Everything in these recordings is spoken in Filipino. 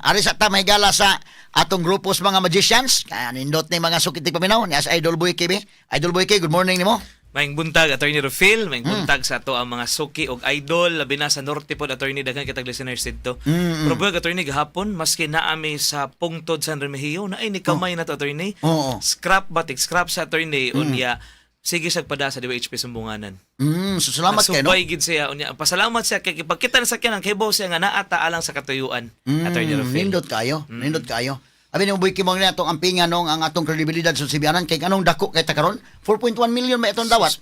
Ari sa ta may gala sa atong grupo sa mga magicians. Kaya nindot ni mga sukitig paminaw ni as Idol Boy KB. Idol Boy KB, good morning nimo. Maing buntag attorney Rufil, maing Hmm. buntag sa ato ang mga suki og idol labi na sa norte pod attorney daghan kitag listeners dito. Mm, Pero buwag attorney gahapon maski naami sa pungtod San Remigio na ay ni kamay na to attorney. Oo. Scrap batik scrap sa attorney Hmm. unya sige sa pada sa DWHP sumbunganan. Mm, so salamat kayo no. Gid siya unya pasalamat siya kay pagkita na sa kyan ang kibaw siya nga naata alang sa katuyuan attorney Mm, Rufil. nindot kayo. Nindot kayo. Abi ni Boy Kimong ni atong ampingan nung ang atong kredibilidad sa Sibianan kay anong dako kay takaron 4.1 million may atong dawat.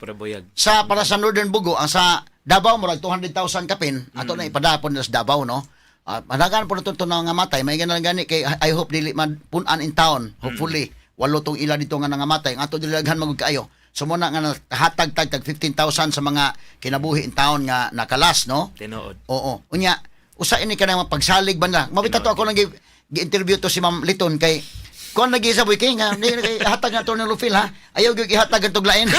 Sa para sa Northern Bugo ang sa Davao murag 200,000 kapin ato na ipadapon sa Davao no uh, madagan po na ito nga matay may ganang gani kay I hope dili man punan in town hopefully walo tong ila dito nga nangamatay ang ato dili daghan magud kaayo so mo na nga hatag tag tag 15,000 sa mga kinabuhi in town nga nakalas no Tinuod. Oo. Unya, usa ini ka na pagsalig ba na. Mabitato ako lang gi- gi-interview to si Ma'am Liton kay kuan lagi sa boy kay nga hatag na to ni Lufil ha. Ayaw gyud ihatag ang tuglain.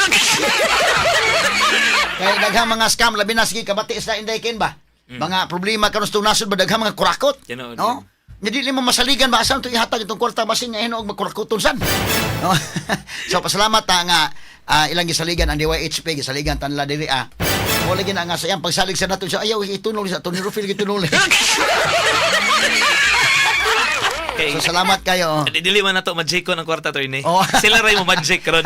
kay daghang mga scam labi na sige kabati sa inday kin ba. Mga problema karon sa nasod ba daghang mga kurakot. Tinuod. No? Nga di mo masaligan ba asam to ihatag itong kwarta basin nga hinuog magkurakoton sad. No? so pasalamat ta nga ah, ilang gisaligan ang DYHP gisaligan tanla diri ah. Wala gina nga sa iyang pagsalig sa nato siya ayaw itunol sa Tony Rufil gitunol. Kay so salamat kayo. Di- Dili man nato magic ko ng kwarta to ini. Oh. Sila ray mo magic ron.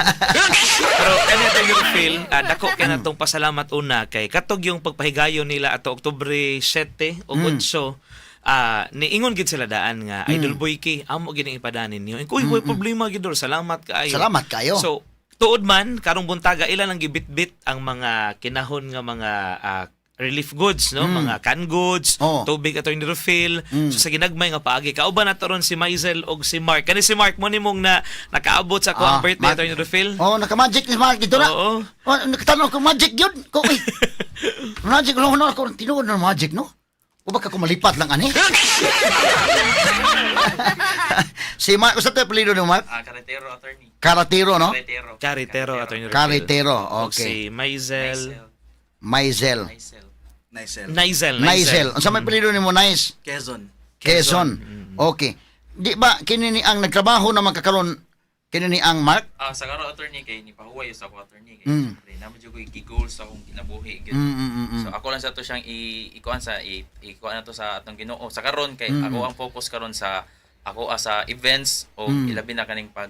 Pero kanya tayo feel, ah, dako kay natong pasalamat una kay katog yung pagpahigayon nila ato Oktubre 7 o Mm. 8 ah niingon gid sila daan nga idol boy kay amo gid ipadanin niyo. Kuy boy problema gid. Salamat kaayo. Salamat kayo. So tuod man karong buntaga ila lang gibit-bit ang mga kinahon nga mga ah, relief goods no mga canned goods Oh. tubig ato ni refill so sa ginagmay nga paagi kauban nato ron si Maisel og si Mark kani si Mark mo nimong na nakaabot sa ko Ah, ang birthday ato ni refill Oh, naka-magic ni Mark dito na. Oo. Oh, nakatanong ko magic yun. Ko magic no no ko tinuod na magic no. O baka ko malipat lang ani. si Mark, usa to apelyido ni Mark? Ah, Carretero attorney. Karatiro, no? Ato ni refill Caritero, Og okay. si Maisel Maisel. Maisel. Naisel. Naisel Naisel. Unsa may apelyido nimo Nice? Quezon. Quezon. Okay. Di ba kini ni ang nagtrabaho na magkakaroon kini ni ang Mark? Ah, sa karo attorney kay ni pahuway sa ako attorney kay. Mm. Mm. Namo jud ko gigol sa akong kinabuhi gyud. Mm, mm, mm, mm. So ako lang sa to siyang i ikuan sa i ikuan na to sa atong Ginoo. Sa karon kay Mm. ako ang focus karon sa ako as sa events o Mm. ilabi na kaning pag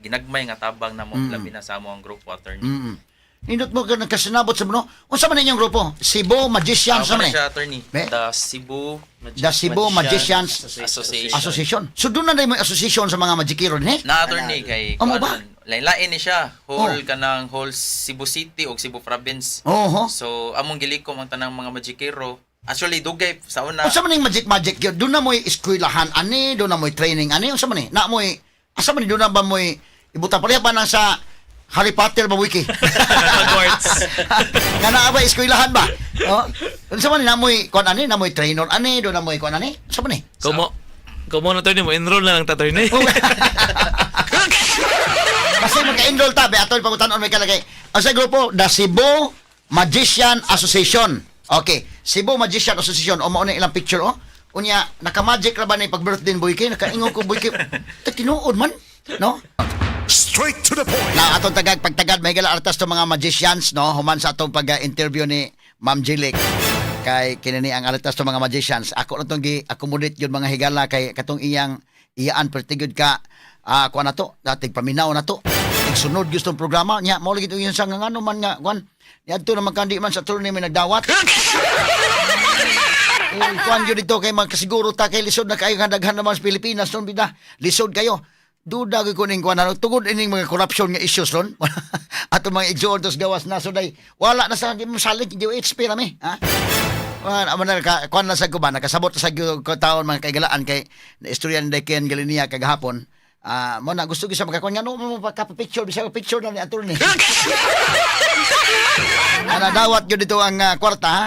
ginagmay nga tabang na mo Mm. ilabi na sa amo ang grupo attorney. Mm. Nindot mo ka nagkasinabot sa mo. Unsa man inyong grupo? Cebu Magicians sa Ako man na siya attorney. Be? The Cebu The Cebu Magicians Association. Association. So doon na rin mo yung association sa mga magikiro eh? Na attorney kay Oh, mo ba? kuan, Lain-lain ni siya. Whole Oh. kanang whole Cebu City o Cebu Province. Oho. So, among gilikom ang tanang mga magikero. Actually, dugay sa una. Unsa man yung magic magic yun? Doon na mo eskwelahan ani, doon na mo training ani, unsa man ni? Na mo asa man ni doon na ba mo ibuta pareha ba nang sa Harry Potter ba wiki? Hogwarts. nga naa ba eskwelahan ba? Oh. Unsa man ni na mo kon ani, na mo trainer ani, doon na mo kon ani? Unsa man ni? Kumo Kumo na to ni mo enroll na lang ta to ni. Kasi magka-enroll ta, be atol pangutanon may kalagay. Ang sa grupo, the Cebu Magician Association. Okay, Cebu Magician Association. O mao na ilang picture oh. Unya, naka-magic ra ba ni pag-birthday ni Boyke? Naka-ingon ko Boyke. Ta tinuod man, no? Straight to the point. Na atong tagag pagtagad may gala artas to mga magicians no? Human sa atong pag-interview ni Ma'am Jilik kay kinini ang artas to mga magicians. Ako na tong gi-accommodate yun mga higala kay katong iyang iyaan pertigod ka ah kuan na to dating paminaw na to. Sunod gustong programa nya mo lagi yun sa nga ano man nga kuan niadto naman kandi man sa turni may nagdawat. Kuan yun dito kay magkasiguro ta kay lisod na kayo nga daghan naman sa Pilipinas nun bida lisod kayo duda ko kuning kuan ano tugod ining mga corruption nga issues ron ato mga exhortos gawas na so day wala na sa di mo salig di HP rami ha Kuan amo na ka kuan na sa kuba nakasabot sa gyud ko taon mga kaigalaan kay na istorya ni Ken Galinia kagahapon Ah, mo na gusto gyud sa makakuan nga no mo pa picture bisa picture na ni attorney. Ana dawat gyud dito ang ah, kwarta ha.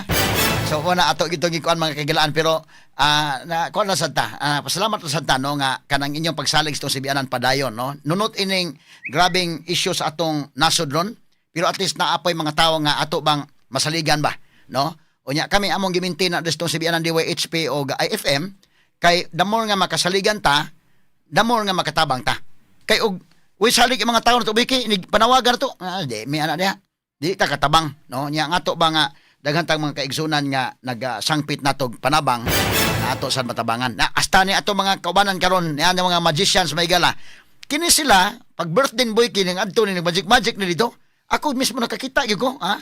So wala ato gito gikuan mga kagalaan pero ah na kuan na sadta. Ah, pasalamat sa sadta no nga kanang inyong pagsalig sa sibianan padayon no. Nunot ining grabing issue sa atong nasod ron pero at least naapoy mga tawo nga ato bang masaligan ba no. Unya kami among gimintin na dito sibianan DYHP o IFM Kay the more nga makasaligan ta, the more nga makatabang ta. Kay og uy salig yung mga tao na to biki panawagan na to. Ah, di mi ana diha. Di ta katabang, no? Nya nga to ba nga daghan tang mga kaigsunan nga nagasangpit nato panabang nato sa matabangan. Na hasta ni ato mga kaubanan karon ni mga magicians may gala. Kini sila pag birthday boy kini adto ni magic magic ni dito. Ako mismo nakakita gyud ko, ha?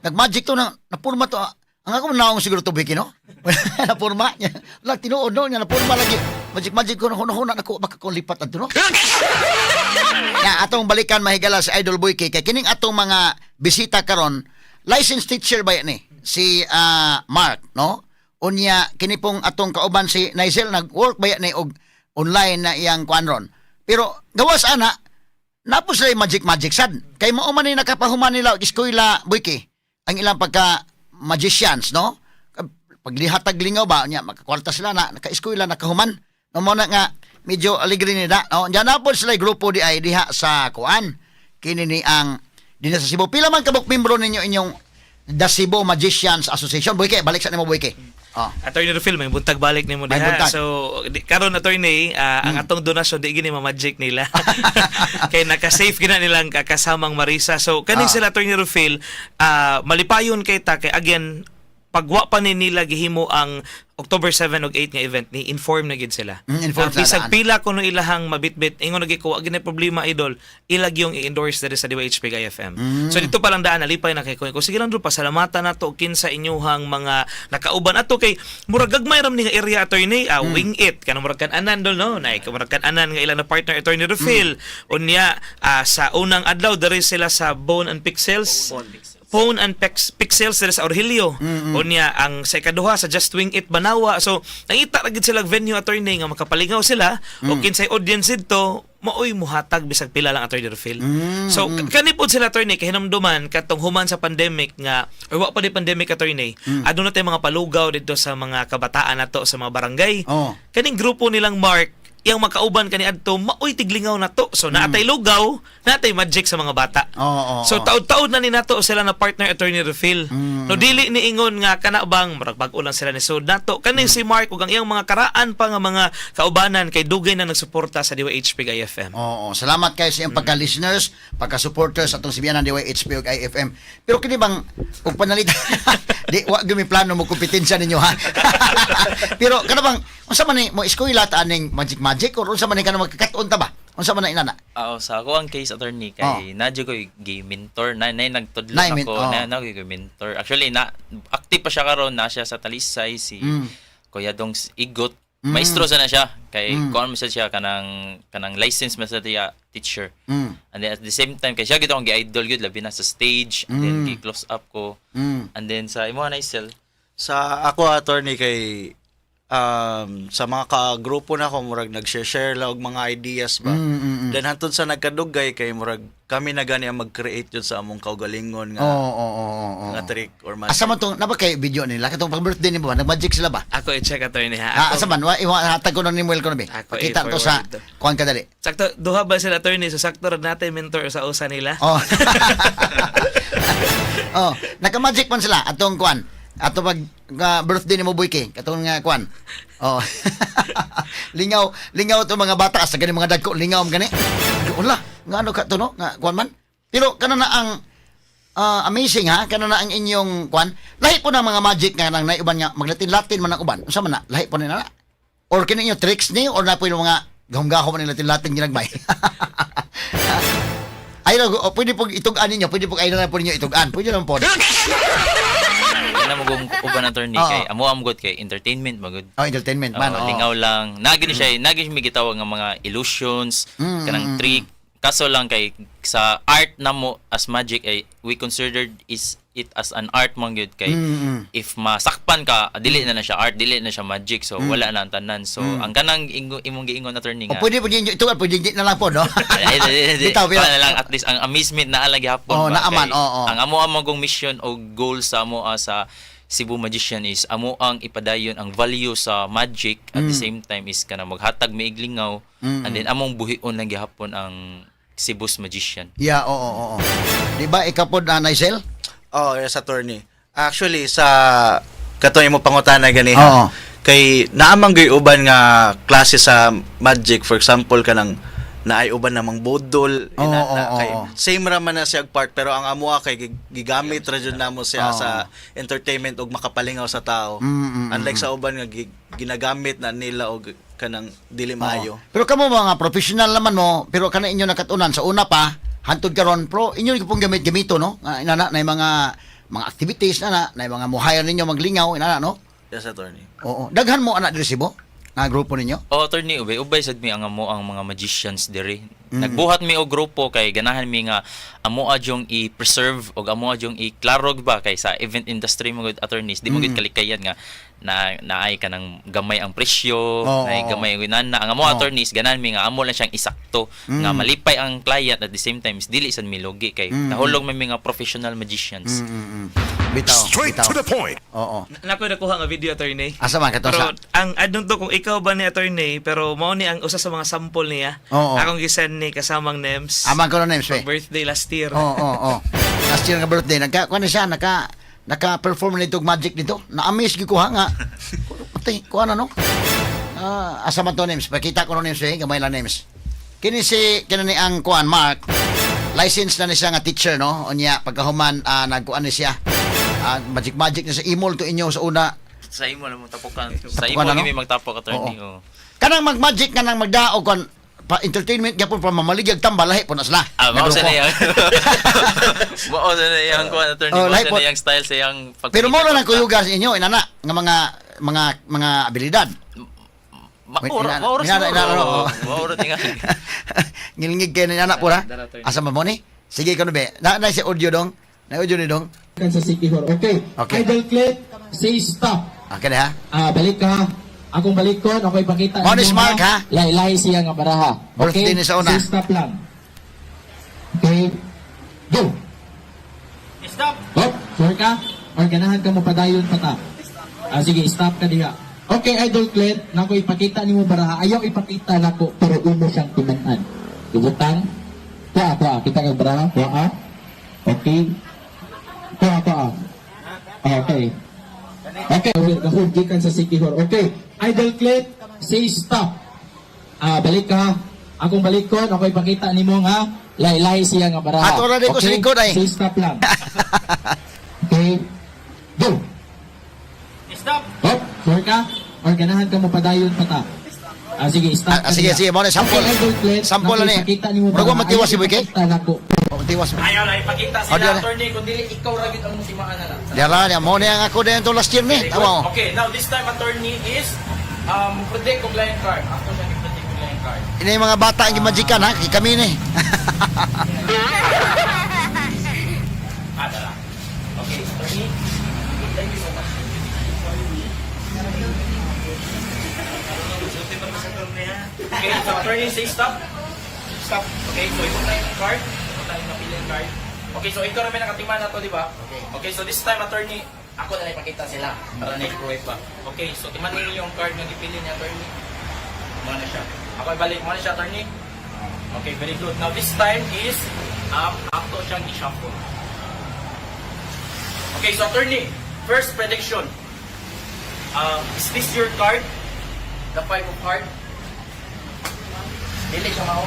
Nag-magic to na napurma to. Ang ako naong siguro to biki no. napurma niya. La tinuod no niya napurma lagi. Magic magic ko na hunahuna nako baka ko lipat adto no. Ya atong balikan mahigala sa Idol Boy kay kining atong mga bisita karon licensed teacher ba ni si ah, Mark no? Unya kini pong atong kauban si Nigel nag-work ba ni og online na iyang kuan ron? Pero gawas ana napos yung magic magic sad. Kay mao man ni nakapahuman nila og eskwela boyki ang ilang pagka magicians no? Paglihatag lingaw ba nya makakwarta sila na naka-eskwela nakahuman. No mo na nga medyo aligri ni da no? Diyan na po sila grupo di ay diha sa kuan. Kini ni ang dinha sa Cebu pila man kabuk membro ninyo inyong The Cebu Magicians Association boyke balik sa nimo boyke oh Attorney Rufil, may buntag balik nimo diha. buntag. So, di, karon attorney, ah, ang atong donasyon di gini ma-magic nila. Kay naka-save gina nilang kakasamang Marisa. So, kaning Ah. sila attorney Rufil, ah, malipayon kay ta kay again pagwa pa ni nila gihimo ang October 7 ug 8 nga event ni inform na gid sila. Mm, inform sila, bisag pila kuno ilahang mabitbit ingon nagi ko gini problema idol. Ilag yung i-endorse diri sa DWHP FM. Mm. So dito pa lang daan nalipay na kay ko. Sige lang dro pasalamatan nato kinsa inyuhang mga nakauban. Ato kay murag gagmay ram ni nga area attorney uh, wing it. Kanang murag kan anan dol no? Nay murag kan anan nga ilang na partner attorney Rufil. Unya ah, sa unang adlaw diri sila sa Bone and Pixels Phone and Pex- Pixels sa Aurelio. Unya ang sa ikaduha sa Just Wing It Banawa. So nangita ra gid sila venue attorney nga makapalingaw sila o kinsay audience dito maoy muhatag bisag pila lang attorney Rufil. So k- kani pod sila attorney kay hinamduman katong human sa pandemic nga or wa pa di pandemic attorney. Aduna tay mga palugaw dito sa mga kabataan nato sa mga barangay. Oh. Kaning grupo nilang Mark yang makauban kani adto maoy tiglingaw na to. So naatay lugaw, naatay magic sa mga bata. Oo, oo, so oo. taud-taud na ni nato sila na partner attorney Refil. Mm. No dili ni ingon nga kana bang murag bag-o lang sila ni sud nato. Kaning Mm. si Mark ug ang iyang mga karaan pa nga mga kaubanan kay dugay na nagsuporta sa DWHP kay FM. Oo, salamat kayo sa iyong pagka-listeners, pagka-supporters atong sibiyanan di HP ug IFM. Pero kini bang ug panalita di wa gyud mi plano mo kompetensya ninyo ha. Pero kana bang unsa man ni mo eskwela ta aning magic magic or unsa man ni kana magkakat-on ta ba? Unsa man na inana? Oo, sa ako ang case attorney kay Oh. nadyo ko gay mentor na nay nagtudlo men- ako oh. na na ko mentor. Actually na active pa siya karon na siya sa Talisay si Mm. Kuya Dong Igot. Mm. Maestro sa na siya kay Mm. kuan mo siya siya kanang kanang license man sa tiya teacher. Mm. And then at the same time kay siya gid akong gi-idol gid labi na sa stage and then Mm. gi-close up ko. Mm. And then sa imo na Isel. sa ako attorney kay um, sa mga ka-grupo na ako murag nag-share lang og mga ideas ba Mm, mm, mm. then hantod sa nagkadugay kay murag kami na gani ang mag-create yun sa among kaugalingon nga Oo, oo, oo, oo. nga trick or magic Asa man tong naba kay video nila katong pag birthday nimo ba? Nag-magic sila ba? Ako i-check attorney ha. Ah, Ako, asa man wa iwa hatag ko nang ni Muel ko na? Ako, Pakita to sa kuan ka dali. Sakto duha ba sila attorney so sakto natin mentor sa usa nila. Oh. oh, naka-magic man sila atong kuan. Ato pag nga birthday ni mo boyke, katong nga kuan. Oh. lingaw, lingaw to mga bata sa gani mga dagko, lingaw man gani. Wala, nga ano ka to no? Nga kuan man. Pero kana na ang ah, amazing ha, kana na ang inyong kuan. Lahi po ng mga magic nga nang naiuban nga maglatin-latin man ang uban. Unsa man na? Lahi po nila na. Or kini inyo tricks ni or na po yung mga gahom-gahom man latin-latin ginagbay. Ay, o, pwede po itugan ninyo, pwede po kayo na po ninyo itugan. Pwede naman po. Mo uban attorney Oo. kay amo am gud kay entertainment magud. Oh, entertainment man. Oh. lingaw lang. Nagin siya, nagin siya may gitawag nga mga illusions, Mm, kanang mm, trick. Kaso lang kay sa art na mo as magic ay we considered is it as an art man gyud kay Mm, mm. if masakpan ka dili na na siya art dili na siya magic so wala na ang tanan so Mm. ang kanang ingo, imong giingon attorney O nga pwede ninyo itugan, pwede na lang po, no? Bitaw, bitaw. na lang at least ang amazement na alagi hapon Oh, naaman, oo, oo. ang amo ang magong mission o goal sa amo ah, sa Cebu Magician is amo ang ipadayon ang value sa magic at the same time is kana maghatag maiglingaw Mm. and then among buhion lang gihapon ang Cebu's Magician. yeah, oo, oo, oo. Di ba, ikaw po na, Nicel? oh yes attorney actually sa kato mo pangutana gani Oo. kay naamang gay uban nga klase sa magic for example kanang naay uban namang bodol Oo, ina na oo, kay oo. same ra man na siya part pero ang amuha kay gig- gigamit ra jud namo siya sa entertainment og makapalingaw sa tao Mm, mm, mm, unlike sa uban nga gi- ginagamit na nila og kanang dili maayo Oo. Pero kamo mga professional naman mo, pero kana inyo nakatunan sa una pa, hantod karon pro inyo ni pong gamit gamito no? Nga inana na mga mga activities na na, na mga muhayan ninyo maglingaw inana no? yes attorney Oo. Daghan mo anak diri Cebu nga grupo ninyo. O attorney ubay ubay sad mi ang amo ang mga magicians diri. Nagbuhat mi og grupo kay ganahan mi nga amo adyong i-preserve og amo adyong i-klarog ba kay sa event industry mo gud attorneys di mo gud kalikayan nga na naay ka ng gamay ang presyo, Oo, naay gamay ang na ang amo Oo. attorneys ganahan mi nga amo lang siyang isakto nga malipay ang client at the same time is dili sad mi lugi kay nahulog may mga professional magicians. Mm, mm, mm. Bitaw. Straight bitaw. to the point. Oo. Nako nakuha nga video attorney. Asa man kato Pero sa ang adun to kung ikaw ba ni attorney pero mao ni ang usa sa mga sample niya. Oo. Akong gisend ni kasamang names. Amang ko na names we. birthday last year. Oo, oo, oo. Last year nga birthday, nagka, kuha na siya, naka, naka-perform nito magic nito. Na-amaze gi ko ha nga. Pati, kuha na no? Ah, asa man to names? Pakita ko no names eh, gamay lang names. Kini si, kini ni ang kuan, Mark. License na ni siya nga teacher, no? O niya, pagkahuman, ah, nagkuan ni siya. Ah, magic magic na sa imol to inyo sa una. Sa imo lang mo tapukan. Sa imo na, no? gimi magtapok attorney. Oo. oh. Kanang mag-magic ka nang magdaog kon pa entertainment gyapon pa mamaligag tambal lahi po na sila. Ah, mao sa niyang Mao sa niyang kuan attorney, Oh, lahi sa po. niyang style sa iyang pag Pero mo na lang kuyuga sa inyo inana nga mga mga mga abilidad. Maura, maura siguro. Maura tinga. Ngilingig kayo na anak pura. Asa mo ni? Sige ko be. Na na si audio dong. Na audio ni dong. Kan sa City Hall. Okay. Okay. Idol clip, say stop. Okay ha. Ah, balik ka. Akong balikon, ako ipakita. Ninyo, Smart, ha? Lahi-lahi siya nga baraha. Birthday Okay? ni sa una. Say stop lang. Okay. Go. Stop. Oh, sure ka? Or ganahan ka mo padayon pata. Ah, sige, stop ka diha. Okay, Idol Clint, nako ipakita nimo baraha. Ayaw ipakita nako, pero umo siyang timan-an. Ibutang. Kuha, kuha. Kita ka baraha. Kuha. Okay. Kuha. Ah, Okay. Okay, kahul gikan sa Hall. Okay, idol clip, say stop. Ah, balik ka. Akong balikon, ako ipakita nimo nga lahi-lahi siya nga baraha. Ato ra di ko sa likod, ay. Say stop lang. okay. Go. Stop. Oh, sure ka? Or ganahan ka mo padayon pata. Ah, sige, stop. Ah, sige, sige, mo na sample. Sample na ni. ipakita nimo Murag wa matiwas si Boy Kay? Oh, tiwas. Ayaw na ipakita sila, na. attorney kundi ikaw ra gid ang musimaan na lang. Dara niya mo niya ako din to last year ni. Tama mo. Okay, now this time attorney is um predict og line card. Ako siya ni-predict og line card. Ini mga bata ang gimajikan ha, kami ni. Ah, dala. Okay, attorney. Thank you so much. Okay, so attorney say stop. Stop. Okay, so ito yung card. Yung napili yung card. Okay, so ikaw naman nakatima na to, di ba? Okay. Okay, so this time attorney, ako na ipakita sila para na-prove pa. Okay, so timan ninyo yung card na ipili ni attorney. Muna na siya. Ako ibalik mo na siya, attorney. Okay, very good. Now this time is um, after siyang i-shuffle. Okay, so attorney, first prediction. Um, is this your card? The five of heart? Dili siya mao.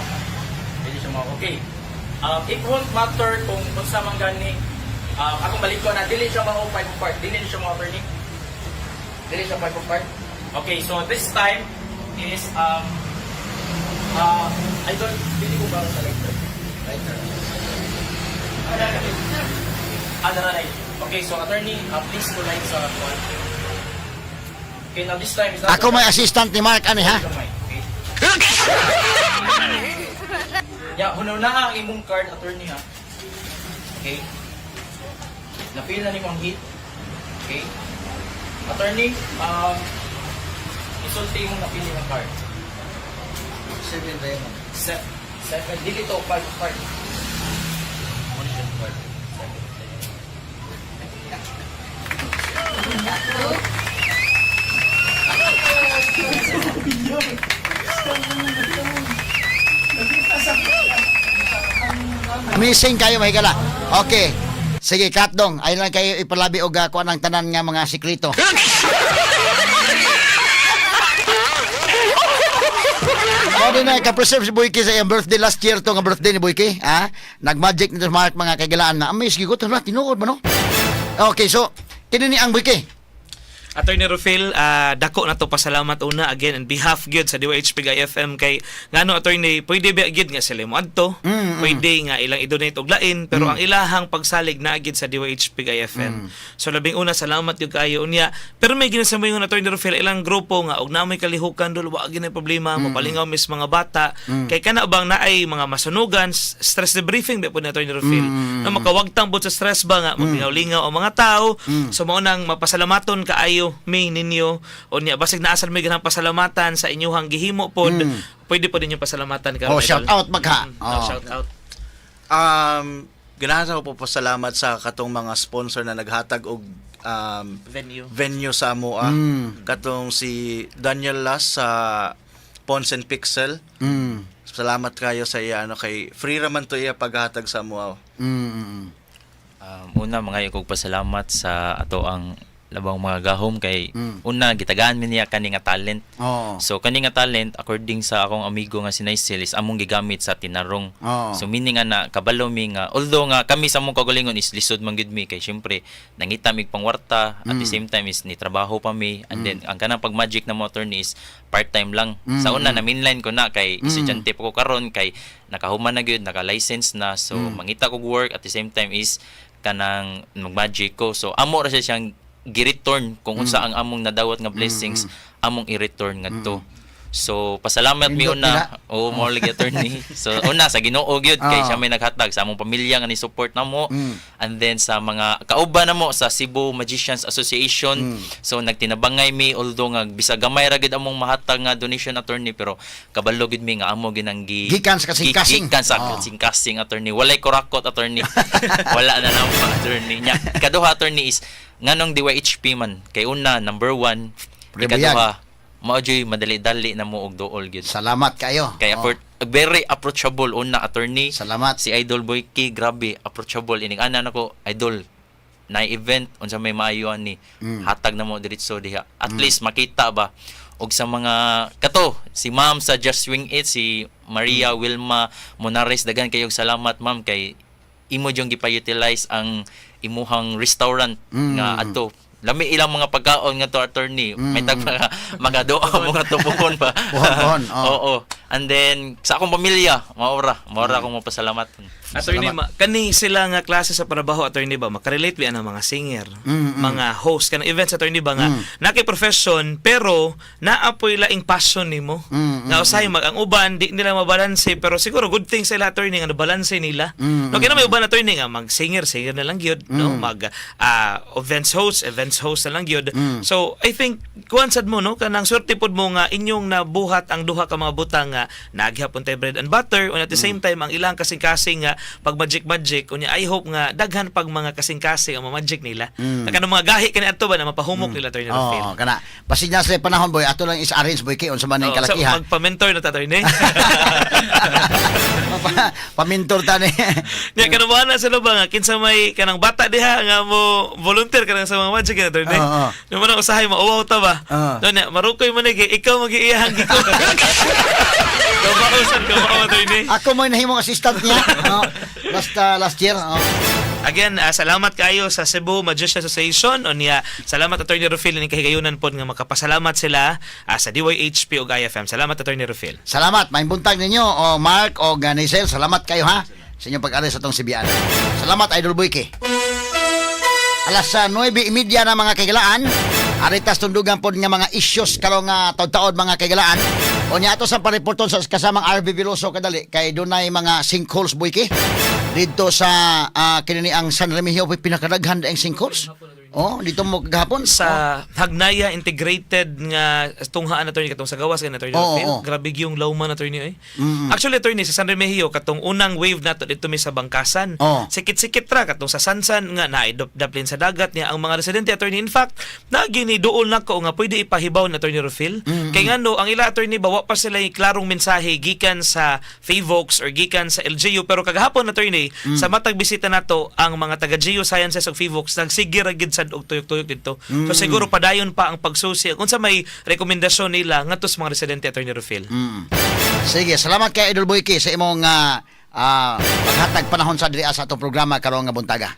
Dili siya mao. Okay. Um, it won't matter kung kung sa man gani um, akong balik ko na dili siya mao five of heart. Dili siya mao attorney. Dili siya five of heart. Okay, so this time is um uh, I don't dili ko ba sa lighter. Lighter. Ano na Okay, so attorney, uh, please go light sa one. Okay, now this time is not Ako may assistant ni Mark ani ha. Okay. Ya, hunaw na ang imong card attorney ha. Okay. Napil na ni mong hit. Okay. Attorney, um, isulti mo napili ng card. Seven tayo. Set. Seven. Dili to, five card. Shot card. Missing kayo mahigala. Okay. Sige, Katdong, ay lang kayo ipalabi og uh, kuan ang tanan nga mga sikrito. Ano na, ka-preserve si Boyki sa iyang birthday last year to nga birthday ni Boyki, ha? Nag-magic nito sa mga kagalaan na, amaze, gigot, na, tinuod mo, no? Okay, so, kini ni ang Boyki. Attorney Rufil, ah, dako na to pasalamat una again on behalf gyud sa DYHP FM kay ngano attorney pwede ba gyud nga sila mo adto? Mm, pwede nga ilang i-donate og lain pero ang ilahang pagsalig na gyud sa DYHP FM so labing una salamat gyud kayo unya. Pero may ginasamoy nga attorney Rufil ilang grupo nga og namoy kalihukan dul wa gyud problema mapalingaw mis mga bata. Kay kana bang naay mga masunugan stress debriefing ba po na attorney Rufil? Na makawagtang bud sa stress ba nga maglingaw-lingaw ang mga tao? So mao nang mapasalamaton kaayo may ninyo o niya basig naasal may ganang pasalamatan sa inyuhang gihimo pod pwede po ninyo pasalamatan karon Oh, idol. shout out magha. Mm, Oh. shout out Um, ganahan ko po pasalamat sa katong mga sponsor na naghatag og um, venue venue sa Amoa. Mm. Katong si Daniel Las sa Pons and Pixel. Mm. Salamat kayo sa iya ano kay free raman to iya paghatag sa Amoa. Mm. mm. Um, una mga kog pasalamat sa ato ang labang mga gahom kay Mm. una gitagaan mi niya kani nga talent. Oh. So kani nga talent according sa akong amigo nga si Naisel is among gigamit sa tinarong. Oo. So meaning nga na kabalo mi nga although nga kami sa among kagalingon is lisod man gid mi kay syempre nangita mig pangwarta at the same time is ni trabaho pa mi and then ang kanang pag magic na motor ni is part-time lang. Sa una na mainline ko na kay estudyante pa ko karon kay nakahuman na gyud naka-license na so mangita kog work at the same time is kanang mag-magic ko. So amo ra siya siyang gi-return kung unsa ang among nadawat nga blessings among i-return ngadto. So pasalamat mi una o more like attorney. So una sa Ginoo gyud kay Ah. siya may naghatag sa among pamilya nga ni support namo Mm. and then sa mga kauban namo sa Cebu Magicians Association. Mm. So nagtinabangay mi although nga bisag gamay ra among mahatag nga donation attorney pero kabalo gid mi nga amo ginanggi Gikan sa kasing-kasing. Gikan sa Oh. kasing-kasing attorney. Walay kurakot attorney. Wala na namo attorney. Nya kaduha attorney is nganong DYHP man kay una number one ikaduha mao joy madali-dali na mo og duol gyud. Salamat kayo. Kaya Oh. very approachable una attorney Salamat. si Idol Boy K grabe approachable ining ana nako idol na event unsa may maayo ni Mm. hatag na mo diretso diha at least makita ba og sa mga kato si ma'am sa Just Swing It si Maria Mm. Wilma Monares dagan kayog salamat ma'am kay imo jong gipa-utilize ang imuhang restaurant Mm. nga adto lami ilang mga pagkaon nga to attorney. May tag mga mga doa mga tubuhon ba? Buhon-buhon, oh. oo and then sa akong pamilya maura maura akong mapasalamat Attorney, ma, kani sila nga klase sa trabaho attorney ba makarelate ba ang mga singer, Mm, mm. mga host kanang events attorney ba nga Mm. na kay profession pero naapoy laing passion nimo. Mm, nga usahay mag ang uban di nila mabalanse pero siguro good thing sila attorney nga nabalanse nila. Mm, no kaya may uban attorney nga mag singer singer na lang gyud no mag ah, events host events host na lang gyud. Mm. So I think kuan sad mo no kanang swerte pod mo nga inyong nabuhat ang duha ka mga butang nga naghapon tay bread and butter and at the same time ang ilang kasing-kasing nga pag magic magic unya I hope nga daghan pag mga kasing-kasing ang magic nila. Mm. Mm. Kanang mga gahi kani adto ba na mapahumok nila attorney Rafael. Oh, kana. Basig na sa panahon boy, ato lang is arrange boy kay unsa man ang Oh, so, kalakihan. magpa-mentor na ni. Pa- Pamintor ta ni. Nya kanang ba na sila ba nga kinsa may kanang bata diha nga mo volunteer kanang sa mga magic na tatay ni. Oo, oo. Yung manang usahay mauwaw ta ba? Oo. No nya marukoy man ni ikaw mag-iiyahang giko. Kabausan ka ba tatay ni? Ako mo nahimong assistant niya. Oh, last uh, last year. Oh. Again, ah, salamat kayo sa Cebu Magician Association o niya salamat Attorney Rufil ni kahigayunan pod nga makapasalamat sila ah, sa DYHP o IFM. Salamat Attorney Rufil. Salamat, may buntag ninyo o Mark o Ganisel. Salamat kayo ha sa inyong pag-alis sa tong Sibian. Salamat Idol Boyke. Alas sa 9.30 na mga kagalaan, aritas tundugan po nga mga issues karong nga taod-taod mga kagalaan. O niya ato sa pariporton sa kasamang RB Veloso kadali kay dunay mga sinkholes Boyke. Dito sa uh, kinini ang San Remigio pinakadaghan ang sinkholes. Oh, dito mo kagahapon sa Hagnaya Integrated nga tunghaan attorney katong sa gawas kan attorney Oo, Rufil. oo. Grabe yung lauman attorney eh. Mm-mm. Actually attorney sa San Remigio katong unang wave nato dito mi sa Bangkasan. Oo. Sikit-sikit ra katong sa Sansan nga naidop-daplin sa dagat niya ang mga residente attorney in fact nagini duol na ko nga pwede ipahibaw na attorney Rufil. Kay ngano ang ila attorney bawa pa sila klarong mensahe gikan sa Favox or gikan sa LGU pero kagahapon attorney sa matag bisita nato ang mga taga Geosciences of Favox nagsigir ra gid sa sad og tuyok-tuyok dito. So siguro padayon pa ang pagsusi kung sa may rekomendasyon nila ngadto sa mga residente Attorney Rufil. Mm. Sige, salamat kay Idol Boyki sa imong ah, ah, paghatag panahon sa diri sa atong programa karong nga buntaga.